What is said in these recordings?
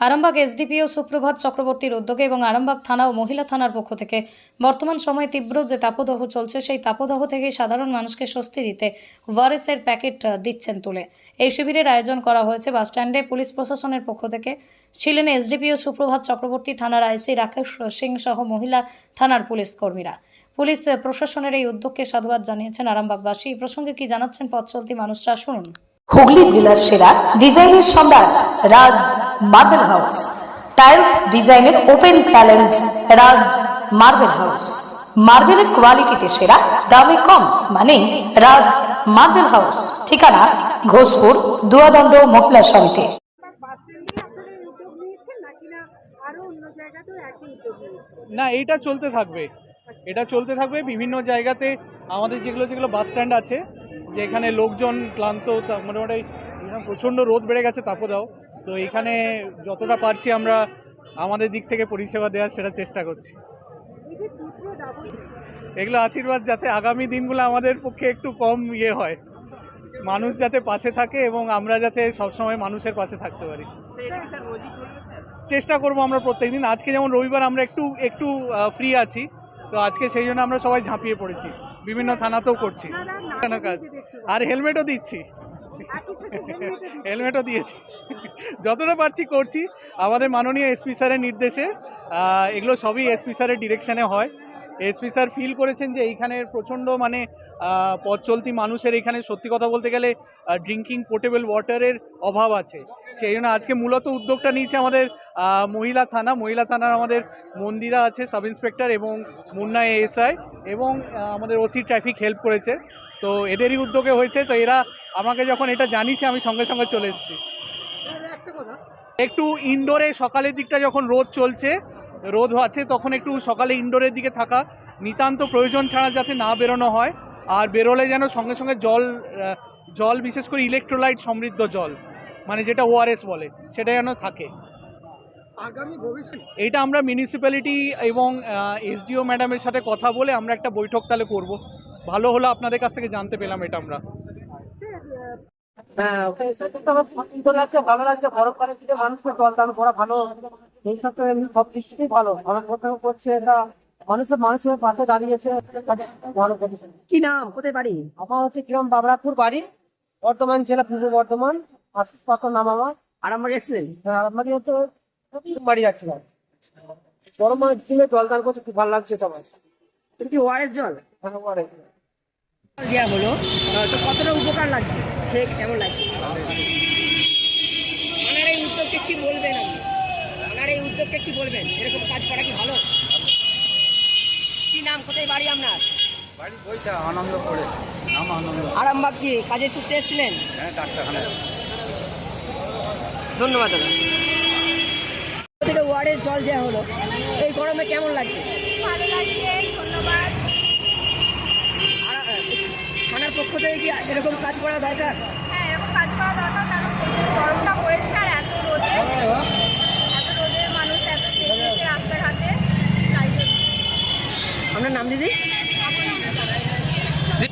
Arambagh SDPO Suprabhat চক্রবর্তীর উদ্যোগে এবং আরামবাগ থানা ও মহিলা থানার পক্ষ থেকে বর্তমান সময়ে তীব্র যে তাপদাহ চলছে, সেই তাপদাহ থেকে সাধারণ মানুষকে স্বস্তি দিতে ওয়ারেসের প্যাকেট দিচ্ছেন তুলে। এই শিবিরের আয়োজন করা হয়েছে বাসস্ট্যান্ডে। পুলিশ প্রশাসনের পক্ষ থেকে ছিলেন এসডিপিও সুপ্রভাত চক্রবর্তী থানার আইসি রাকেশ সিং সহ মহিলা থানার পুলিশ কর্মীরা। পুলিশ প্রশাসনের এই উদ্যোগকে সাধুবাদ জানিয়েছেন আরামবাগবাসী। এই প্রসঙ্গে কি জানাচ্ছেন পথ চলতি মানুষরা, শুনুন। হুগলি জেলার সেরা ডিজাইনের Samrat Raj marble house tiles ডিজাইনের open challenge Raj marble house মার্বেলের কোয়ালিটিতে সেরা, দামে কম মানে রাজ মার্বেল হাউস ঠিকানা ঘোষপুর, দুয়াদণ্ড মহিলা সমিতি। না এইটা চলতে থাকবে। এটা চলতে থাকবে বিভিন্ন জায়গাতে। আমাদের যেগুলো যেগুলো বাস স্ট্যান্ড আছে, যেখানে লোকজন ক্লান্ত মোটামুটি, প্রচণ্ড রোদ বেড়ে গেছে তাপদাও তো এখানে যতটা পারছি আমরা আমাদের দিক থেকে পরিষেবা দেওয়ার সেটা চেষ্টা করছি। এগুলো আশীর্বাদ যাতে আগামী দিনগুলো আমাদের পক্ষে একটু কম ইয়ে হয়। মানুষ যাতে পাশে থাকে এবং আমরা যাতে সবসময় মানুষের পাশে থাকতে পারি। চেষ্টা করব আমরা প্রত্যেকদিন। আজকে যেমন রবিবার আমরা একটু একটু ফ্রি আছি তো আজকে সেই জন্য আমরা সবাই ঝাঁপিয়ে পড়েছি। বিভিন্ন থানাতেও করছি। কেন কাজ। আর হেলমেটও দিচ্ছি। হেলমেটও দিয়েছি। যতটা পারছি করছি। আমাদের মাননীয় এসপি স্যারের নির্দেশে এগুলো সবই এসপি স্যারের ডিরেকশানে হয়। এসপি স্যার ফিল করেছেন যে এইখানের প্রচণ্ড মানে পথ চলতি মানুষের এখানে সত্যি কথা বলতে গেলে ড্রিঙ্কিং পোর্টেবল ওয়াটারের অভাব আছে। সেই জন্য আজকে মূলত উদ্যোগটা নিয়েছে আমাদের মহিলা থানা। মহিলা থানার আমাদের মন্দিরা আছে সাব ইন্সপেক্টর এবং মুন্না এএসআই এবং আমাদের ওসি ট্রাফিক হেল্প করেছে। তো এদেরই উদ্যোগে হয়েছে তো এরা আমাকে যখন এটা জানিয়েছে আমি সঙ্গে সঙ্গে চলে এসেছি। একটা কথা একটু ইনডোরে সকালের দিকটা যখন রোদ চলছে রোদ আছে তখন একটু সকালে ইনডোরের দিকে থাকা নিতান্ত প্রয়োজন ছাড়া যাতে না বেরোনো হয় আর বেরোলে যেন সঙ্গে সঙ্গে জল জল বিশেষ করে ইলেকট্রোলাইট সমৃদ্ধ জল মানে যেটা ওআরএস বলে সেটা যেন থাকে। এটা আমরা মিউনিসিপ্যালিটি এবং এসডিও ম্যাডামের সাথে কথা বলে আমরা একটা বৈঠক তাহলে করব। ভালো হলো আপনাদের কাছ থেকে জানতে পেলাম এটা আমরা। হ্যাঁ ভালো লাগছে দিকে মানুষকে জল দান করা ভালো। জিনিসটা তো এমনি সব দিক থেকেই ভালো। অনেক কোথাও করছে এটা মানুষের মানুষের পাশে দাঁড়িয়েছে। ভালো কি নাম? কোথায় বাড়ি? আমার হচ্ছে গ্রাম বাবরাপুর বাড়ি বর্ধমান জেলা পূর্ব বর্ধমান। আশিস পাত্র নাম আমার। আর আমার এসেছেন হ্যাঁ, বাড়ি যাচ্ছিলাম গরমের দিনে জল দান করতে খুব ভালো লাগছে সবাই। তুমি কি ওয়ারের জল? হ্যাঁ, বাড়ি। দেওয়া হলো তো কতটা উপকার লাগছে? খেয়ে কেমন লাগছে? ওনার এই উদ্যোগকে কি বলবেন আপনি? ওনার এই উদ্যোগকে কি বলবেন? এরকম কাজ করা কি ভালো? কি নাম? কোথায় বাড়ি আপনার? বাড়ি বইটা আনন্দ করে নাম আনন্দ আরামবাগ কি? কাজে ছুটতে এসেছিলেন? হ্যাঁ ডাক্তারখানায়। ধন্যবাদ দাদা। থেকে ওয়ারের জল দেওয়া হলো? এই গরমে কেমন লাগছে? ভালো লাগছে ধন্যবাদ আর আহ, থানার পক্ষ থেকে কি এরকম কাজ করা দরকার? হ্যাঁ এরকম কাজ করা দরকার কারণ প্রচুর গরমটা পড়েছে আর এত রোদে। এত রোদে মানুষ এত চেঁচিয়েছে রাস্তাঘাটে তাই আপনার নাম দিদি?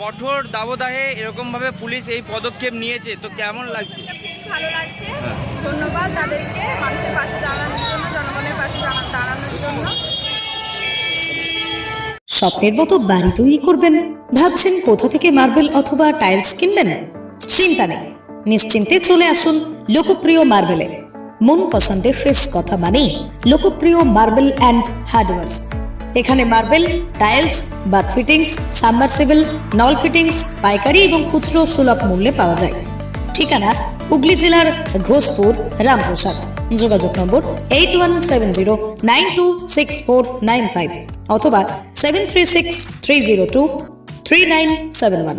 কঠোর দাবদাহে এরকমভাবে পুলিশ এই পদক্ষেপ নিয়েছে তো কেমন লাগছে? ভালো লাগছে। ধন্যবাদ তাদেরকে মানুষের পাশে দাঁড়ানোর জন্য জনগণের পাশে দাঁড়া- দাঁড়ানোর জন্য। স্বপ্নের মতো বাড়ি তৈরি করবেন ভাবছেন কোথা থেকে মার্বেল অথবা টাইলস কিনবেন? চিন্তা নেই। নিশ্চিন্তে চলে আসুন লোকপ্রিয় মার্বেলের। মন পছন্দের শেষ কথা মানেই লোকপ্রিয় মার্বেল অ্যান্ড হার্ডওয়ার্স। এখানে marble, tiles bath fittings, submersible, নল ফিটিংস, পাইকারি এবং খুচরো সুলভ মূল্যে পাওয়া যায়। ঠিকানা হুগলি জেলার ঘোষপুর, রামপ্রসাদ। যোগাযোগ নম্বর eight one seven zero nine two six four nine five অথবা seven three six three zero two three nine seven one